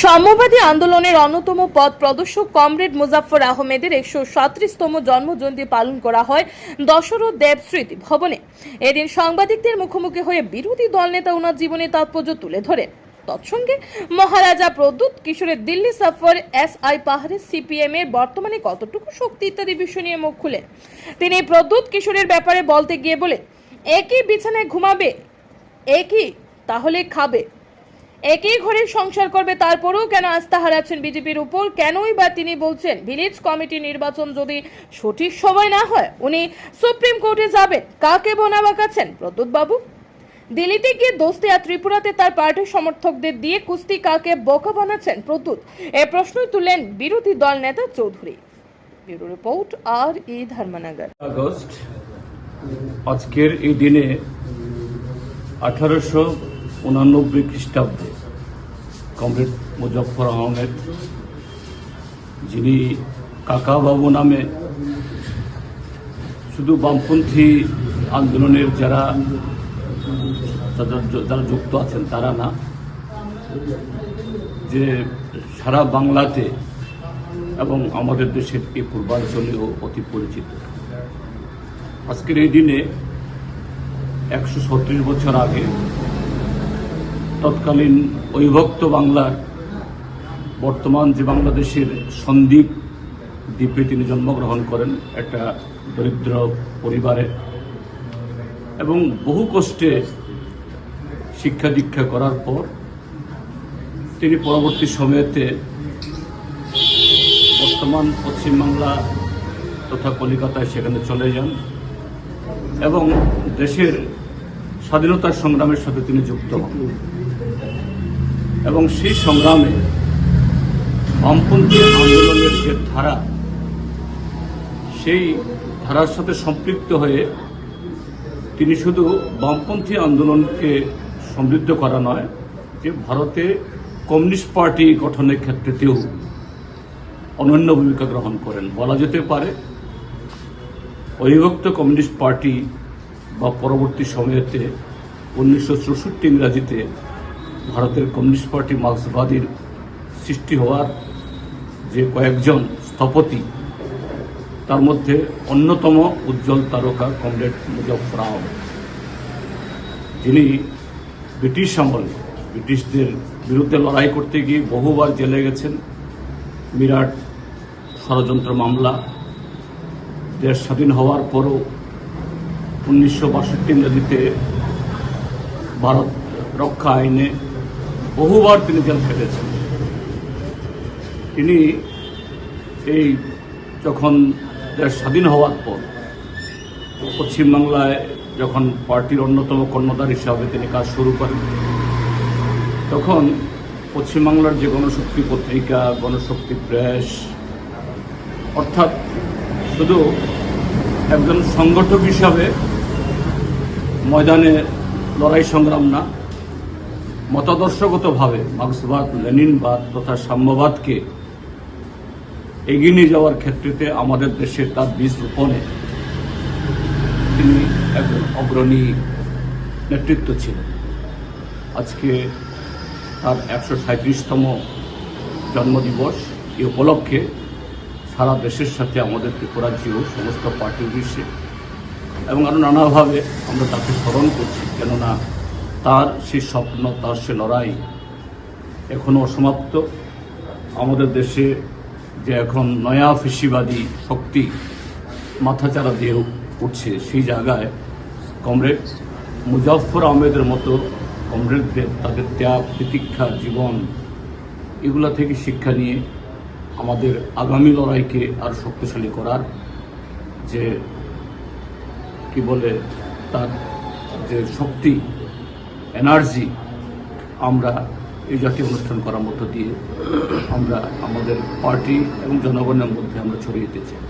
সাম্যবাদী আন্দোলনের অন্যতম পথ প্রদর্শক কমরেড মুজাফর আহমেদের একশো সাঁত্রিশতম জন্মজয়ন্তী পালন করা হয় দশরথ দেব স্মৃতি ভবনে। এদিন সাংবাদিকদের মুখোমুখি হয়ে বিরোধী দলনেতা ওনার জীবনের তাৎপর্য তুলে ধরেন। তৎসঙ্গে মহারাজা প্রদ্যুৎ কিশোরের দিল্লি সফর, এস আই পাহাড়ে সিপিএম এর বর্তমানে কতটুকু শক্তি ইত্যাদি বিষয় নিয়ে মুখ খুলেন। তিনি প্রদ্যুৎ কিশোরের ব্যাপারে বলতে গিয়ে বলে একই বিছানায় ঘুমাবে, একই তাহলে খাবে। একই ঘরে সংসার করবে, তারপরেও কেন আস্থা হারাচ্ছেন বিজেপির উপর? কেনই বা তিনি বলছেন, ভিলেজ কমিটি নির্বাচন যদি সঠিক সময় না হয়, উনি সুপ্রিম কোর্টে যাবেন। কাকে বোনা বাঁকাচ্ছেন? প্রদ্যুৎ বাবু দিল্লিতে গিয়ে দোস্তি আর ত্রিপুরাতে তার পার্টির সমর্থকদের দিয়ে কুস্তি কাকে বোকা বানাচ্ছেন প্রদ্যুৎ? এ প্রশ্নই তুললেন বিরোধী দল নেতা চৌধুরী। ব্যুরো রিপোর্ট, আর ই ধর্মনগর। আগস্ট, আজকের এই দিনে আঠারোশো উনানব্বই খ্রিস্টাব্দে কমরেড মুজফর আহমেদ, যিনি কাকাবাবু নামে শুধু বামপন্থী আন্দোলনের যারা যারা- যুক্ত আছেন তারা না, যে সারা বাংলাতে এবং আমাদের দেশের এই পূর্বাঞ্চলেও অতি পরিচিত। আজকের এই দিনে একশো ছত্রিশ বছর আগে তৎকালীন অবিভক্ত বাংলার বর্তমান যে বাংলাদেশের সন্দ্বীপ দ্বীপে তিনি জন্মগ্রহণ করেন, একটা দরিদ্র পরিবারে এবং বহু কষ্টে শিক্ষা দীক্ষা করার পর তিনি পরবর্তী সময়েতে বর্তমান পশ্চিমবাংলা তথা কলিকাতায় সেখানে চলে যান এবং দেশের স্বাধীনতার সংগ্রামের সাথে তিনি যুক্ত হন। এবং সেই সংগ্রামে বামপন্থী আন্দোলনের যে ধারা, সেই ধারার সাথে সম্পৃক্ত হয়ে তিনি শুধু বামপন্থী আন্দোলনকে সমৃদ্ধ করা নয়, যে ভারতে কমিউনিস্ট পার্টি গঠনের ক্ষেত্রেতেও অনন্য ভূমিকা গ্রহণ করেন। বলা যেতে পারে, অবিভক্ত কমিউনিস্ট পার্টি বা পরবর্তী সময়েতে উনিশশো চৌষট্টি ইংরাজিতে ভারতের কমিউনিস্ট পার্টি মার্ক্সবাদীর সৃষ্টি হওয়ার যে কয়েকজন স্থপতি, তার মধ্যে অন্যতম উজ্জ্বল তারকা কমরেড মুজফর আহমেদ। যিনি ব্রিটিশ আমলে ব্রিটিশদের বিরুদ্ধে লড়াই করতে গিয়ে বহুবার জেলে গেছেন। বিরাট ষড়যন্ত্র মামলা, দেশ স্বাধীন হওয়ার পরও উনিশশো বাষট্টি ইংরেজিতে ভারত রক্ষা আইনে বহুবার তিনি জেল খেটেছেন। তিনি এই যখন দেশ স্বাধীন হওয়ার পর পশ্চিমবাংলায় যখন পার্টির অন্যতম কর্ণধার হিসাবে তিনি কাজ শুরু করেন, তখন পশ্চিমবাংলার যে গণশক্তি পত্রিকা, গণশক্তি প্রেস, অর্থাৎ শুধু একজন সংগঠক হিসাবে ময়দানে লড়াই সংগ্রাম না। মতাদর্শগতভাবে মার্ক্সবাদ, লেনিনবাদ তথা সাম্যবাদকে এগিয়ে নিয়ে যাওয়ার ক্ষেত্রেতে আমাদের দেশের তার বীজ রোপণে তিনি একজন অগ্রণী নেতৃত্ব ছিলেন। আজকে তার একশো সাঁত্রিশতম জন্মদিবস। এই উপলক্ষে সারা দেশের সাথে আমাদের ত্রিপুরাজ্যেও সমস্ত পার্টি বিশ্বে এবং আরও নানাভাবে আমরা তাকে স্মরণ করছি, কেননা তার সেই স্বপ্ন, তার সে লড়াই এখনও অসমাপ্ত। আমাদের দেশে যে এখন নয়া ফিসিবাদী শক্তি মাথাচাড়া দিয়ে উঠছে, সেই জায়গায় কমরেড মুজাফর আহমেদের মতো কমরেডদের তাদের ত্যাগ প্রতীক্ষা জীবন, এগুলা থেকে শিক্ষা নিয়ে আমাদের আগামী লড়াইকে আরও শক্তিশালী করার যে কি বলে তার যে শক্তি এনার্জি আমরা এই জাতীয় অনুষ্ঠান করার মধ্য দিয়ে আমরা আমাদের পার্টি এবং জনগণের মধ্যে আমরা ছড়িয়ে দিতে চাই